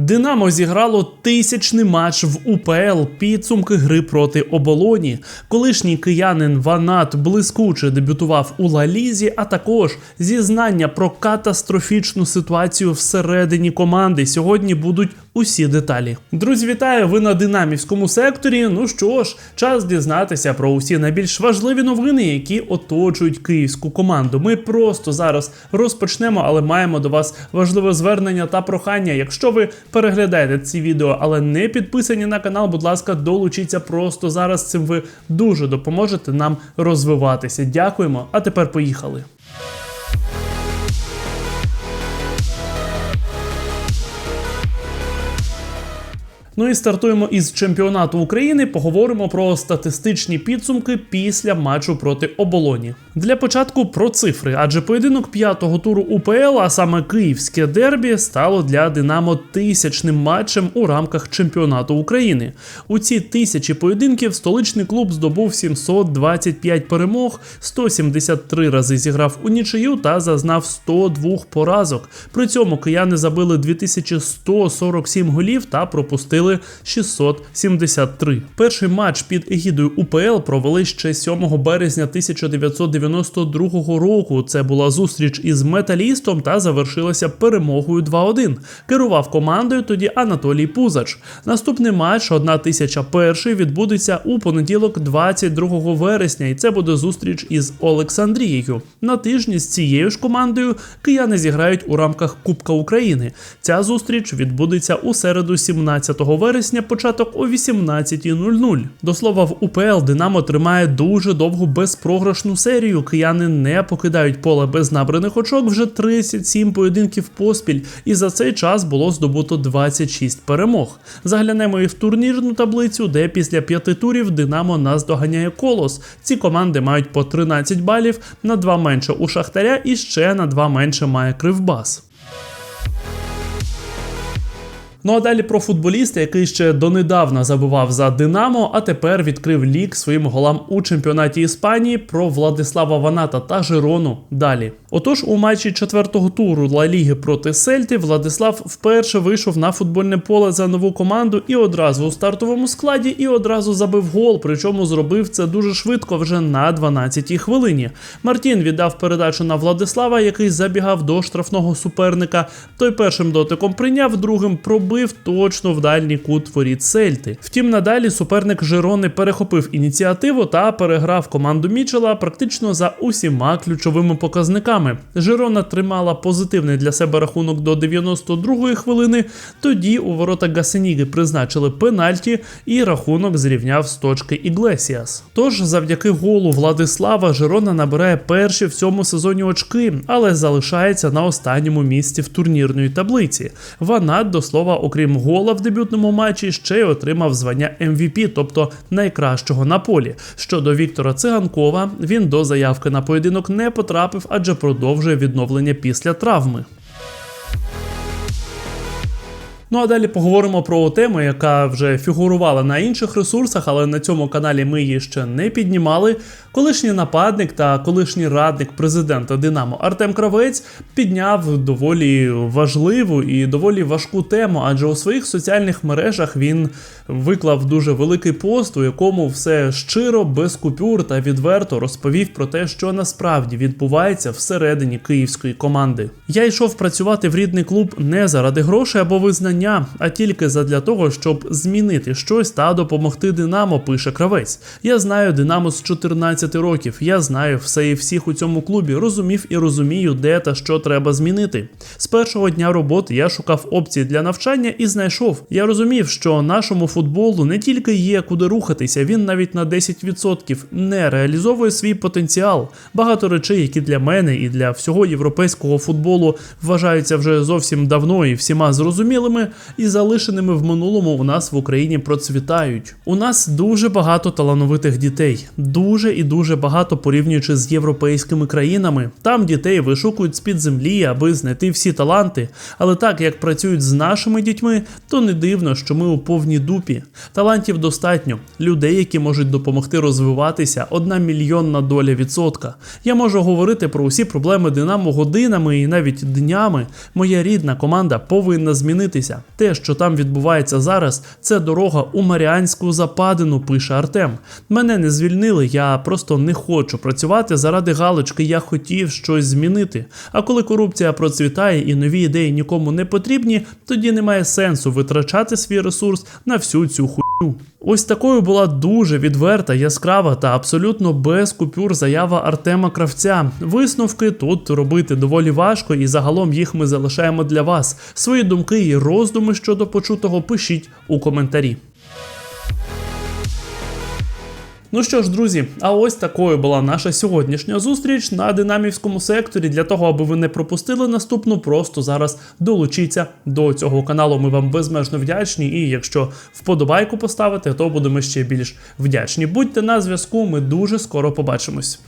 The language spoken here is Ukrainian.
Динамо зіграло тисячний матч в УПЛ підсумки гри проти оболоні. Колишній киянин Ванат блискуче дебютував у Лалізі, а також зізнання про катастрофічну ситуацію всередині команди. Сьогодні будуть усі деталі. Друзі, вітаю! Ви на динамівському секторі. Ну що ж, час дізнатися про усі найбільш важливі новини, які оточують київську команду. Ми просто зараз розпочнемо, але маємо до вас важливе звернення та прохання. Якщо ви переглядаєте ці відео, але не підписані на канал, будь ласка, долучіться просто зараз. Цим ви дуже допоможете нам розвиватися. Дякуємо. А тепер поїхали. Ну і стартуємо із чемпіонату України. Поговоримо про статистичні підсумки після матчу проти оболоні. Для початку про цифри, адже поєдинок п'ятого туру УПЛ, а саме київське дербі, стало для Динамо тисячним матчем у рамках чемпіонату України. У ці тисячі поєдинків столичний клуб здобув 725 перемог, 173 рази зіграв у нічию та зазнав 102 поразок. При цьому кияни забили 2147 голів та пропустили 673. Перший матч під егідою УПЛ провели ще 7 березня 1992 року. Це була зустріч із металістом та завершилася перемогою 2-1. Керував командою тоді Анатолій Пузач. Наступний матч 1001 відбудеться у понеділок, 22 вересня, і це буде зустріч із Олександрією. На тижні з цією ж командою кияни зіграють у рамках Кубка України. Ця зустріч відбудеться у середу, 17 вересня, початок о 18.00. До слова, в УПЛ Динамо тримає дуже довгу безпрограшну серію. Кияни не покидають поле без набраних очок вже 37 поєдинків поспіль, і за цей час було здобуто 26 перемог. Заглянемо і в турнірну таблицю, де після п'яти турів Динамо нас доганяє колос. Ці команди мають по 13 балів, на два менше у Шахтаря і ще на два менше має Кривбас. Ну а далі про футболіста, який ще донедавна забивав за Динамо, а тепер відкрив лік своїм голам у чемпіонаті Іспанії про Владислава Ваната та Жирону. Далі. Отож, у матчі четвертого туру Ла Ліги проти Сельти Владислав вперше вийшов на футбольне поле за нову команду і одразу у стартовому складі, і одразу забив гол. Причому зробив це дуже швидко, вже на 12-й хвилині. Мартін віддав передачу на Владислава, який забігав до штрафного суперника. Той першим дотиком прийняв, другим пробив точно в дальній кут воріт Сельти. Втім, надалі суперник Жирони перехопив ініціативу та переграв команду Мічела практично за усіма ключовими показниками. Жирона тримала позитивний для себе рахунок до 92-ї хвилини. Тоді у ворота Гасеніги призначили пенальті, і рахунок зрівняв з точки Іглесіас. Тож, завдяки голу Владислава, Жирона набирає перші в цьому сезоні очки, але залишається на останньому місці в турнірної таблиці. Ванат, до слова, окрім гола в дебютному матчі, ще й отримав звання MVP, тобто найкращого на полі. Щодо Віктора Циганкова, він до заявки на поєдинок не потрапив, адже продовжує відновлення після травми. Ну а далі поговоримо про тему, яка вже фігурувала на інших ресурсах, але на цьому каналі ми її ще не піднімали. Колишній нападник та колишній радник президента Динамо Артем Кравець підняв доволі важливу і доволі важку тему, адже у своїх соціальних мережах він виклав дуже великий пост, у якому все щиро, без купюр та відверто розповів про те, що насправді відбувається всередині київської команди. Я йшов працювати в рідний клуб не заради грошей або визнання, а тільки задля того, щоб змінити щось та допомогти Динамо. Пише Кравець. Я знаю Динамо з 14 років. Я знаю все і всіх у цьому клубі, розумів і розумію, де та що треба змінити. З першого дня роботи я шукав опції для навчання і знайшов. Я розумів, що нашому футболу не тільки є куди рухатися, він навіть на 10% не реалізовує свій потенціал. Багато речей, які для мене і для всього європейського футболу вважаються вже зовсім давно і всіма зрозумілими, і залишеними в минулому у нас в Україні процвітають. У нас дуже багато талановитих дітей, дуже і дуже багато порівнюючи з європейськими країнами. Там дітей вишукують з-під землі, аби знайти всі таланти. Але так як працюють з нашими дітьми, то не дивно, що ми у повній дупі. Талантів достатньо, людей, які можуть допомогти розвиватися, одна мільйонна доля відсотка. Я можу говорити про усі проблеми Динамо годинами і навіть днями. Моя рідна команда повинна змінитися. Те, що там відбувається зараз, це дорога у Маріанську западину, пише Артем. Мене не звільнили, я просто не хочу працювати заради галочки. Я хотів щось змінити. А коли корупція процвітає і нові ідеї нікому не потрібні, тоді немає сенсу витрачати свій ресурс на всю цю хуйню. Ось такою була дуже відверта, яскрава та абсолютно без купюр заява Артема Кравця. Висновки тут робити доволі важко, і загалом їх ми залишаємо для вас. Свої думки і роздуми щодо почутого пишіть у коментарі. Ну що ж, друзі, а ось такою була наша сьогоднішня зустріч на динамівському секторі. Для того, аби ви не пропустили наступну, просто зараз долучіться до цього каналу. Ми вам безмежно вдячні. І якщо вподобайку поставите, то будемо ще більш вдячні. Будьте на зв'язку, ми дуже скоро побачимось.